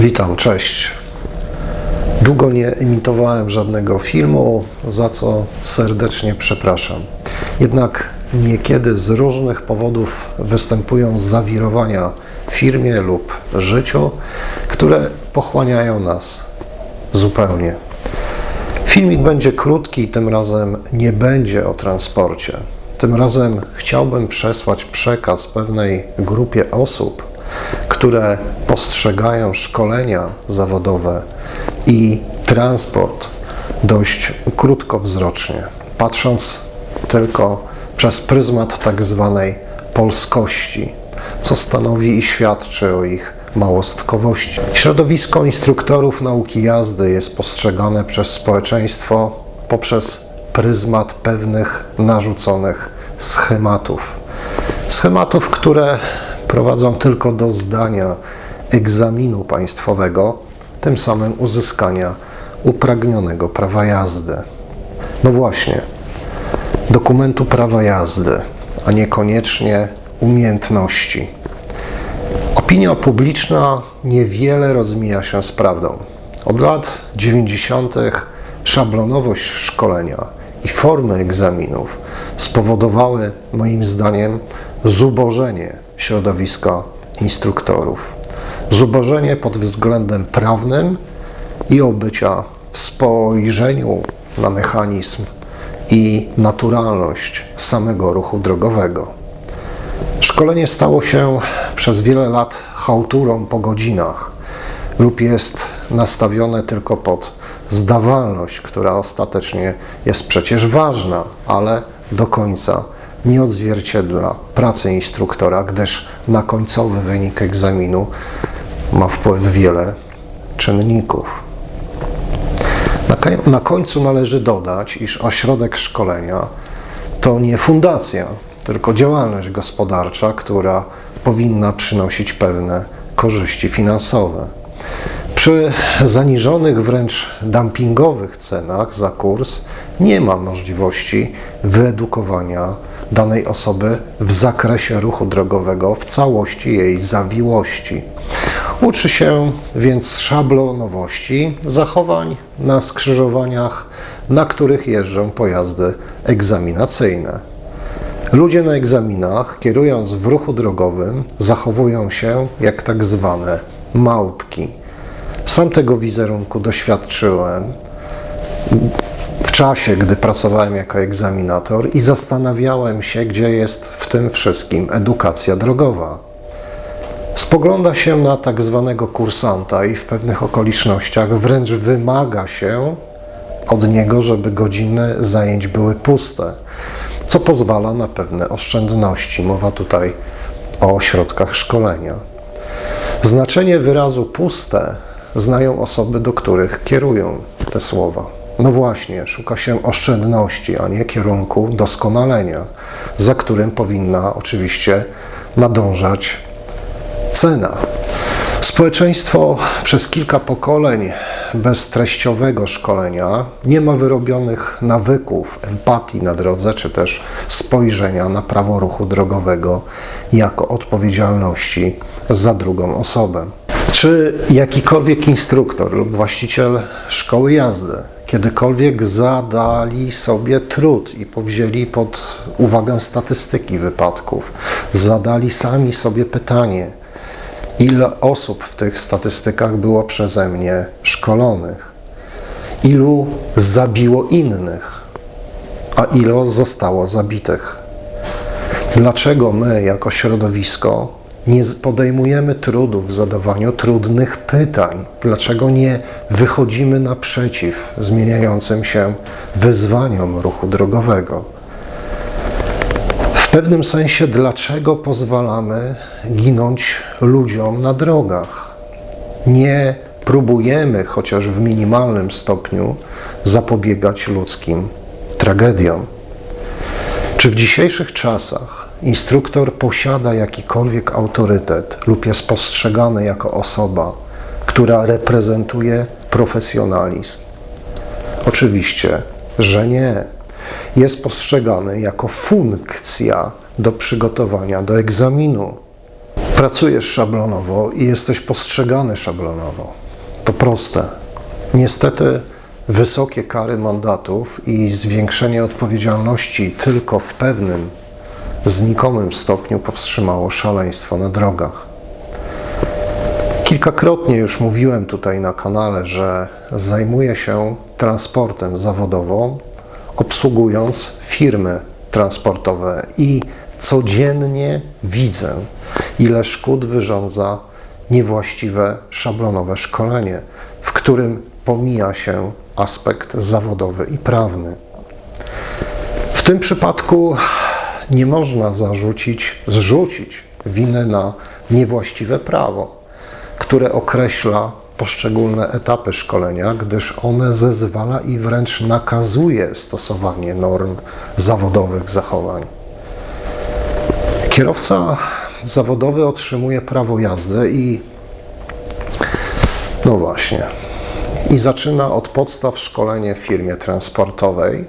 Witam, cześć. Długo nie emitowałem żadnego filmu, za co serdecznie przepraszam. Jednak niekiedy z różnych powodów występują zawirowania w firmie lub życiu, które pochłaniają nas zupełnie. Filmik będzie krótki, tym razem nie będzie o transporcie. Tym razem chciałbym przesłać przekaz pewnej grupie osób, które postrzegają szkolenia zawodowe i transport dość krótkowzrocznie, patrząc tylko przez pryzmat tak zwanej polskości, co stanowi i świadczy o ich małostkowości. Środowisko instruktorów nauki jazdy jest postrzegane przez społeczeństwo poprzez pryzmat pewnych narzuconych schematów. Schematów, które prowadzą tylko do zdania egzaminu państwowego, tym samym uzyskania upragnionego prawa jazdy. No właśnie, dokumentu prawa jazdy, a niekoniecznie umiejętności. Opinia publiczna niewiele rozmija się z prawdą. Od lat 90. szablonowość szkolenia i formy egzaminów spowodowały, moim zdaniem, zubożenie środowiska instruktorów. Zubożenie pod względem prawnym i obycia w spojrzeniu na mechanizm i naturalność samego ruchu drogowego. Szkolenie stało się przez wiele lat chałturą po godzinach lub jest nastawione tylko pod zdawalność, która ostatecznie jest przecież ważna, ale do końca nie odzwierciedla pracy instruktora, gdyż na końcowy wynik egzaminu ma wpływ wiele czynników. Na, końcu należy dodać, iż ośrodek szkolenia to nie fundacja, tylko działalność gospodarcza, która powinna przynosić pewne korzyści finansowe. Przy zaniżonych, wręcz dumpingowych cenach za kurs nie ma możliwości wyedukowania danej osoby w zakresie ruchu drogowego w całości jej zawiłości. Uczy się więc szablonowości zachowań na skrzyżowaniach, na których jeżdżą pojazdy egzaminacyjne. Ludzie na egzaminach, kierując w ruchu drogowym, zachowują się jak tak zwane małpki. Sam tego wizerunku doświadczyłem czasie, gdy pracowałem jako egzaminator i zastanawiałem się, gdzie jest w tym wszystkim edukacja drogowa. Spogląda się na tak zwanego kursanta i w pewnych okolicznościach wręcz wymaga się od niego, żeby godziny zajęć były puste, co pozwala na pewne oszczędności. Mowa tutaj o środkach szkolenia. Znaczenie wyrazu puste znają osoby, do których kierują te słowa. No właśnie, szuka się oszczędności, a nie kierunku doskonalenia, za którym powinna oczywiście nadążać cena. Społeczeństwo przez kilka pokoleń bez treściowego szkolenia nie ma wyrobionych nawyków, empatii na drodze, czy też spojrzenia na prawo ruchu drogowego jako odpowiedzialności za drugą osobę. Czy jakikolwiek instruktor lub właściciel szkoły jazdy kiedykolwiek zadali sobie trud i powzięli pod uwagę statystyki wypadków, zadali sami sobie pytanie, ile osób w tych statystykach było przeze mnie szkolonych, ilu zabiło innych, a ilu zostało zabitych. Dlaczego my, jako środowisko, nie podejmujemy trudu w zadawaniu trudnych pytań? Dlaczego nie wychodzimy naprzeciw zmieniającym się wyzwaniom ruchu drogowego? W pewnym sensie, dlaczego pozwalamy ginąć ludziom na drogach? Nie próbujemy, chociaż w minimalnym stopniu, zapobiegać ludzkim tragediom. Czy w dzisiejszych czasach instruktor posiada jakikolwiek autorytet lub jest postrzegany jako osoba, która reprezentuje profesjonalizm? Oczywiście, że nie. Jest postrzegany jako funkcja do przygotowania do egzaminu. Pracujesz szablonowo i jesteś postrzegany szablonowo. To proste. Niestety wysokie kary mandatów i zwiększenie odpowiedzialności tylko w pewnym, znikomym stopniu powstrzymało szaleństwo na drogach. Kilkakrotnie już mówiłem tutaj na kanale, że zajmuję się transportem zawodowo, obsługując firmy transportowe i codziennie widzę, ile szkód wyrządza niewłaściwe szablonowe szkolenie, w którym pomija się aspekt zawodowy i prawny. W tym przypadku nie można zarzucić, zrzucić winy na niewłaściwe prawo, które określa poszczególne etapy szkolenia, gdyż one zezwala i wręcz nakazuje stosowanie norm zawodowych zachowań. Kierowca zawodowy otrzymuje prawo jazdy i no właśnie, i zaczyna od podstaw szkolenie w firmie transportowej,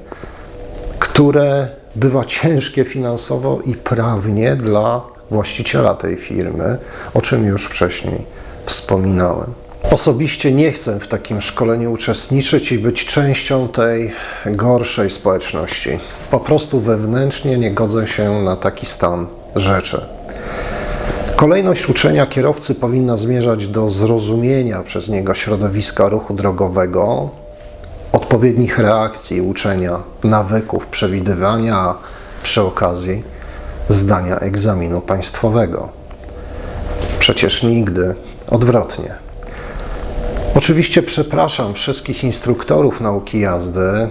które bywa ciężkie finansowo i prawnie dla właściciela tej firmy, o czym już wcześniej wspominałem. Osobiście nie chcę w takim szkoleniu uczestniczyć i być częścią tej gorszej społeczności. Po prostu wewnętrznie nie godzę się na taki stan rzeczy. Kolejność uczenia kierowcy powinna zmierzać do zrozumienia przez niego środowiska ruchu drogowego, odpowiednich reakcji uczenia, nawyków, przewidywania, a przy okazji zdania egzaminu państwowego. Przecież nigdy odwrotnie. Oczywiście przepraszam wszystkich instruktorów nauki jazdy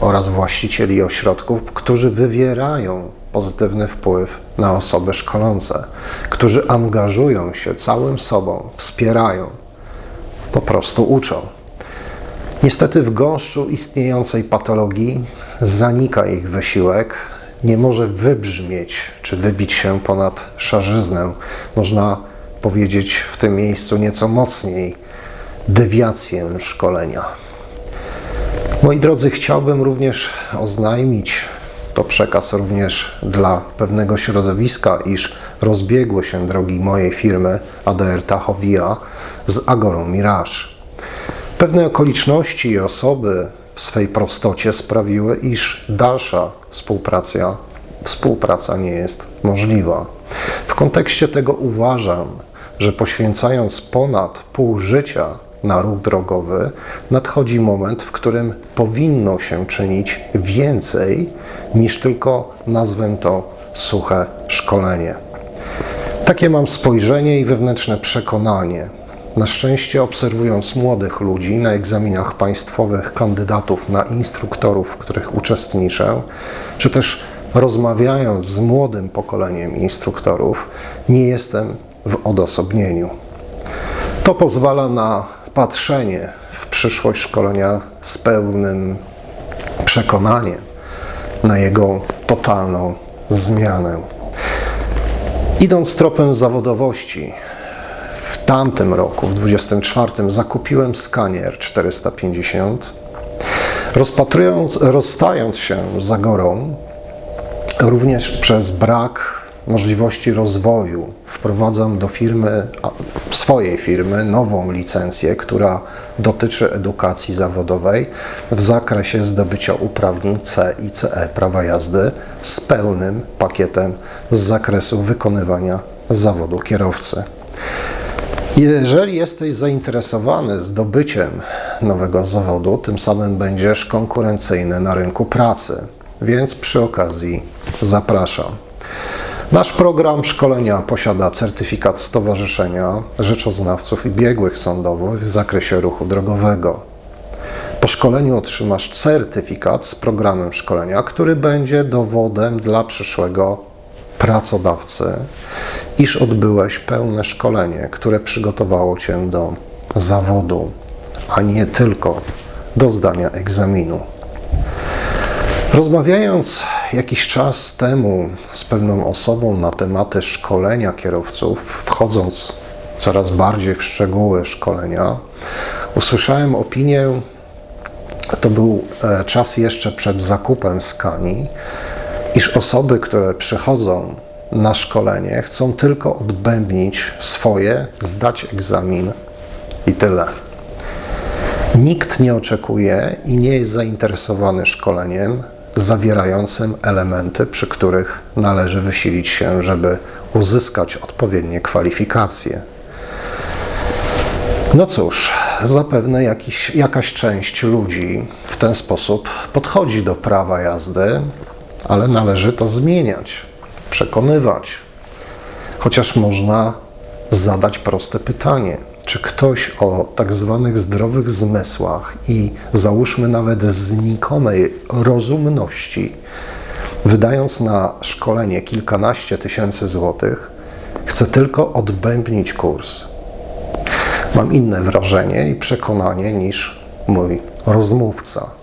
oraz właścicieli ośrodków, którzy wywierają pozytywny wpływ na osoby szkolące, którzy angażują się całym sobą, wspierają, po prostu uczą. Niestety w gąszczu istniejącej patologii zanika ich wysiłek, nie może wybrzmieć czy wybić się ponad szarzyznę. Można powiedzieć w tym miejscu nieco mocniej dewiację szkolenia. Moi drodzy, chciałbym również oznajmić, to przekaz również dla pewnego środowiska, iż rozbiegły się drogi mojej firmy ADR Tachowia z Agorą Mirage. Pewne okoliczności i osoby w swej prostocie sprawiły, iż dalsza współpraca, współpraca nie jest możliwa. W kontekście tego uważam, że poświęcając ponad pół życia na ruch drogowy, nadchodzi moment, w którym powinno się czynić więcej niż tylko nazwę to suche szkolenie. Takie mam spojrzenie i wewnętrzne przekonanie. Na szczęście, obserwując młodych ludzi na egzaminach państwowych, kandydatów na instruktorów, w których uczestniczę, czy też rozmawiając z młodym pokoleniem instruktorów, nie jestem w odosobnieniu. To pozwala na patrzenie w przyszłość szkolenia z pełnym przekonaniem na jego totalną zmianę. Idąc tropem zawodowości, tamtym roku, w 24, zakupiłem skanier 450. Rozpatrując, rozstając się z Agorą, również przez brak możliwości rozwoju wprowadzam do firmy, swojej firmy, nową licencję, która dotyczy edukacji zawodowej w zakresie zdobycia uprawnień C i CE prawa jazdy z pełnym pakietem z zakresu wykonywania zawodu kierowcy. Jeżeli jesteś zainteresowany zdobyciem nowego zawodu, tym samym będziesz konkurencyjny na rynku pracy, więc przy okazji zapraszam. Nasz program szkolenia posiada certyfikat Stowarzyszenia Rzeczoznawców i Biegłych Sądowych w zakresie ruchu drogowego. Po szkoleniu otrzymasz certyfikat z programem szkolenia, który będzie dowodem dla przyszłego pracodawcy, iż odbyłeś pełne szkolenie, które przygotowało cię do zawodu, a nie tylko do zdania egzaminu. Rozmawiając jakiś czas temu z pewną osobą na tematy szkolenia kierowców, wchodząc coraz bardziej w szczegóły szkolenia, usłyszałem opinię, to był e, czas jeszcze przed zakupem skani, iż osoby, które przychodzą na szkolenie, chcą tylko odbębnić swoje, zdać egzamin i tyle. Nikt nie oczekuje i nie jest zainteresowany szkoleniem zawierającym elementy, przy których należy wysilić się, żeby uzyskać odpowiednie kwalifikacje. No cóż, zapewne jakiś, jakaś część ludzi w ten sposób podchodzi do prawa jazdy, ale należy to zmieniać, przekonywać. Chociaż można zadać proste pytanie: czy ktoś o tak zwanych zdrowych zmysłach i załóżmy nawet znikomej rozumności, wydając na szkolenie kilkanaście tysięcy złotych, chce tylko odbębnić kurs? Mam inne wrażenie i przekonanie niż mój rozmówca.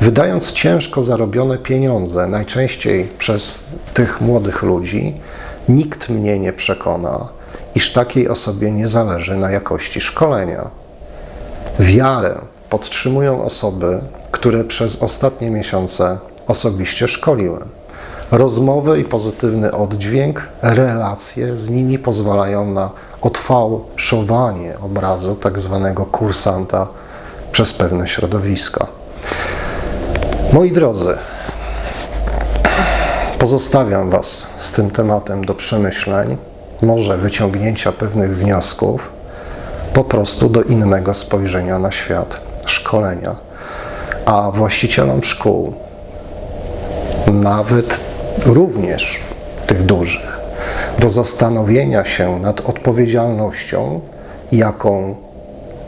Wydając ciężko zarobione pieniądze, najczęściej przez tych młodych ludzi, nikt mnie nie przekona, iż takiej osobie nie zależy na jakości szkolenia. Wiarę podtrzymują osoby, które przez ostatnie miesiące osobiście szkoliłem. Rozmowy i pozytywny oddźwięk, relacje z nimi pozwalają na odfałszowanie obrazu tak zwanego kursanta przez pewne środowiska. Moi drodzy, pozostawiam Was z tym tematem do przemyśleń, może wyciągnięcia pewnych wniosków, po prostu do innego spojrzenia na świat, szkolenia. A właścicielom szkół, nawet również tych dużych, do zastanowienia się nad odpowiedzialnością, jaką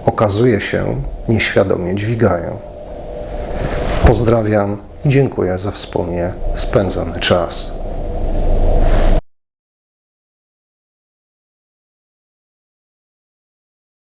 okazuje się nieświadomie dźwigają. Pozdrawiam i dziękuję za wspólnie spędzony czas.